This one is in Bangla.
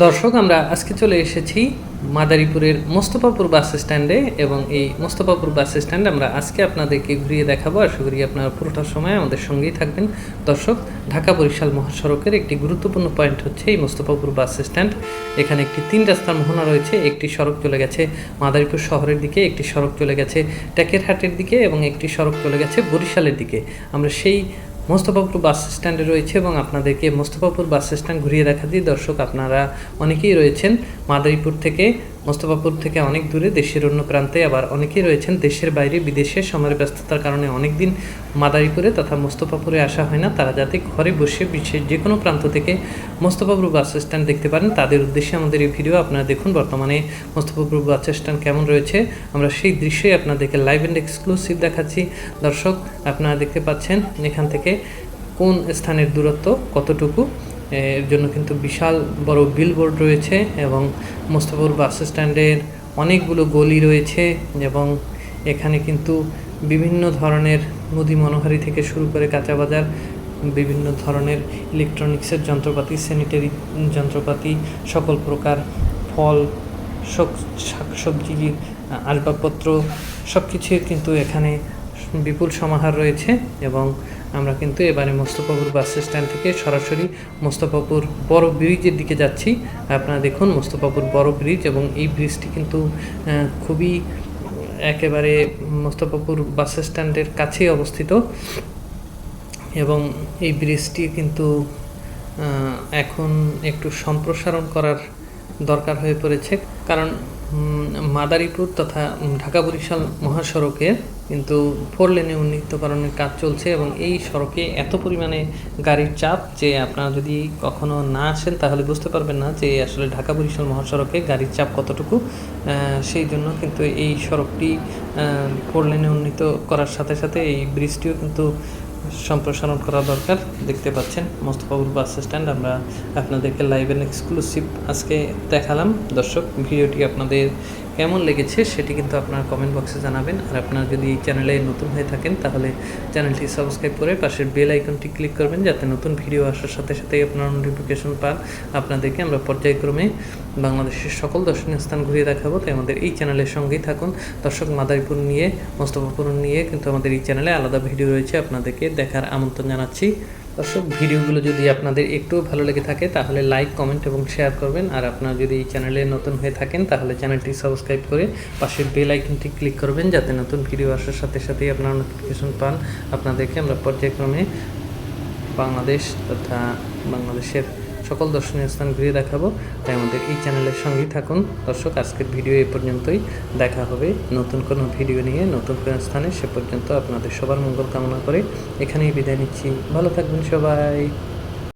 দর্শক, আমরা আজকে চলে এসেছি মাদারীপুরের মোস্তফাপুর বাস স্ট্যান্ডে এবং এই মোস্তফাপুর বাস স্ট্যান্ড আমরা আজকে আপনাদেরকে ঘুরিয়ে দেখাবো। আশা করি আপনারা পুরোটা সময় আমাদের সঙ্গেই থাকবেন। দর্শক, ঢাকা বরিশাল মহাসড়কের একটি গুরুত্বপূর্ণ পয়েন্ট হচ্ছে এই মোস্তফাপুর বাস স্ট্যান্ড। এখানে একটি তিন রাস্তার মোহনা রয়েছে, একটি সড়ক চলে গেছে মাদারীপুর শহরের দিকে, একটি সড়ক চলে গেছে টেকেরহাটের দিকে এবং একটি সড়ক চলে গেছে বরিশালের দিকে। আমরা সেই মোস্তফাপুর বাস স্ট্যান্ডে রয়েছে এবং আপনাদেরকে মোস্তফাপুর বাস স্ট্যান্ড ঘুরিয়ে দেখা দিয়ে দর্শক আপনারা অনেকেই রয়েছেন মাদারীপুর থেকে। মোস্তফাপুর থেকে অনেক দূরে দেশের অন্য প্রান্তে আবার অনেকেই রয়েছেন দেশের বাইরে, বিদেশে। সময়ের ব্যস্ততার কারণে অনেক দিন মাদারীপুরে তথা মোস্তফাপুরে আসা হয় না। তারা যাতে ঘরে বসে বিশ্বের যে কোনো প্রান্ত থেকে মোস্তফাপুর বাস স্ট্যান্ড দেখতে পারেন। তাদের উদ্দেশ্যে আমাদের এই ভিডিও আপনারা দেখুন। বর্তমানে মোস্তফাপুর বাস স্ট্যান্ড কেমন রয়েছে? আমরা সেই দৃশ্যই আপনাদেরকে লাইভ অ্যান্ড এক্সক্লুসিভ দেখাচ্ছি। দর্শক, আপনারা দেখতে পাচ্ছেন এখান থেকে কোন স্থানের দূরত্ব কতটুকু? এর জন্য কিন্তু বিশাল বড় বিলবোর্ড রয়েছে এবং মোস্তফাপুর বাস স্ট্যান্ডের অনেকগুলো গলি রয়েছে এবং এখানে কিন্তু বিভিন্ন ধরনের মুদি মনোহারি থেকে শুরু করে কাঁচা বাজার, বিভিন্ন ধরনের ইলেকট্রনিক্সের যন্ত্রপাতি স্যানিটারি যন্ত্রপাতি, সকল প্রকার ফল শাক সবজি আসবাবপত্র সব কিছুই কিন্তু এখানে বিপুল সমাহার রয়েছে এবং আমরা কিন্তু এবারে মোস্তফাপুর বাস স্ট্যান্ড থেকে সরাসরি মোস্তফাপুর বড় ব্রিজের দিকে যাচ্ছি। আপনারা দেখুন মোস্তফাপুর বড় ব্রিজ এবং এই ব্রিজটি কিন্তু খুবই একেবারে মোস্তফাপুর বাস স্ট্যান্ডের কাছেই অবস্থিত। এবং এই ব্রিজটি কিন্তু এখন একটু সম্প্রসারণ করার দরকার হয়ে পড়েছে। কারণ মাদারীপুর তথা ঢাকা বরিশাল মহাসড়কের কিন্তু ফোর লেনে উন্নীতকরণের কাজ চলছে এবং এই সড়কে এত পরিমাণে গাড়ির চাপ যে আপনারা যদি কখনো না আসেন তাহলে বুঝতে পারবেন না যে আসলে ঢাকা বরিশাল মহাসড়কে গাড়ির চাপ কতটুকু। সেই জন্য কিন্তু এই সড়কটি ফোর লেনে উন্নীত করার সাথে সাথে এই ব্রিজটিও কিন্তু সম্প্রসারণ করা দরকার। দেখতে পাচ্ছেন মোস্তফাবুল বাস স্ট্যান্ড। আমরা আপনাদেরকে লাইভ এন্ড এক্সক্লুসিভ আজকে দেখালাম। দর্শক, ভিডিওটি আপনাদের কেমন লেগেছে সেটি কিন্তু আপনার কমেন্ট বক্সে জানাবেন। আর আপনার যদি এই চ্যানেলে নতুন হয়ে থাকেন, তাহলে চ্যানেলটি সাবস্ক্রাইব করে পাশের বেল আইকনটি ক্লিক করবেন, যাতে নতুন ভিডিও আসার সাথে সাথেই আপনারা নোটিফিকেশন পান। আপনাদেরকে আমরা পর্যায়ক্রমে বাংলাদেশের সকল দর্শনীয় স্থান ঘুরিয়ে দেখাবো। তাই আমাদের এই চ্যানেলের সঙ্গেই থাকুন। দর্শক মাদারীপুর নিয়ে, মোস্তফাপুর নিয়ে কিন্তু আমাদের এই চ্যানেলে আলাদা ভিডিও রয়েছে। আপনাদেরকে দেখার আমন্ত্রণ জানাচ্ছি। দর্শক, ভিডিওগুলো যদি আপনাদের একটু ভালো লেগে থাকে, তাহলে লাইক কমেন্ট এবং শেয়ার করবেন। আর আপনারা যদি এই চ্যানেলে নতুন হয়ে থাকেন, তাহলে চ্যানেলটি সাবস্ক্রাইব করে পাশের বেল আইকনটি ক্লিক করবেন, যাতে নতুন ভিডিও আসার সাথে সাথেই আপনারা নোটিফিকেশন পান। আপনাদেরকে আমরা পর্যায়ক্রমে বাংলাদেশ তথা বাংলাদেশের সকল দর্শনীয় স্থান ঘুরিয়ে দেখাবো। তাই আমাদের এই চ্যানেলের সঙ্গেই থাকুন। দর্শক, আজকের ভিডিও এ পর্যন্তই। দেখা হবে নতুন কোনো ভিডিও নিয়ে, নতুন কোনো স্থানে। সে পর্যন্ত আপনাদের সবার মঙ্গল কামনা করে এখানেই বিদায় নিচ্ছি। ভালো থাকবেন সবাই।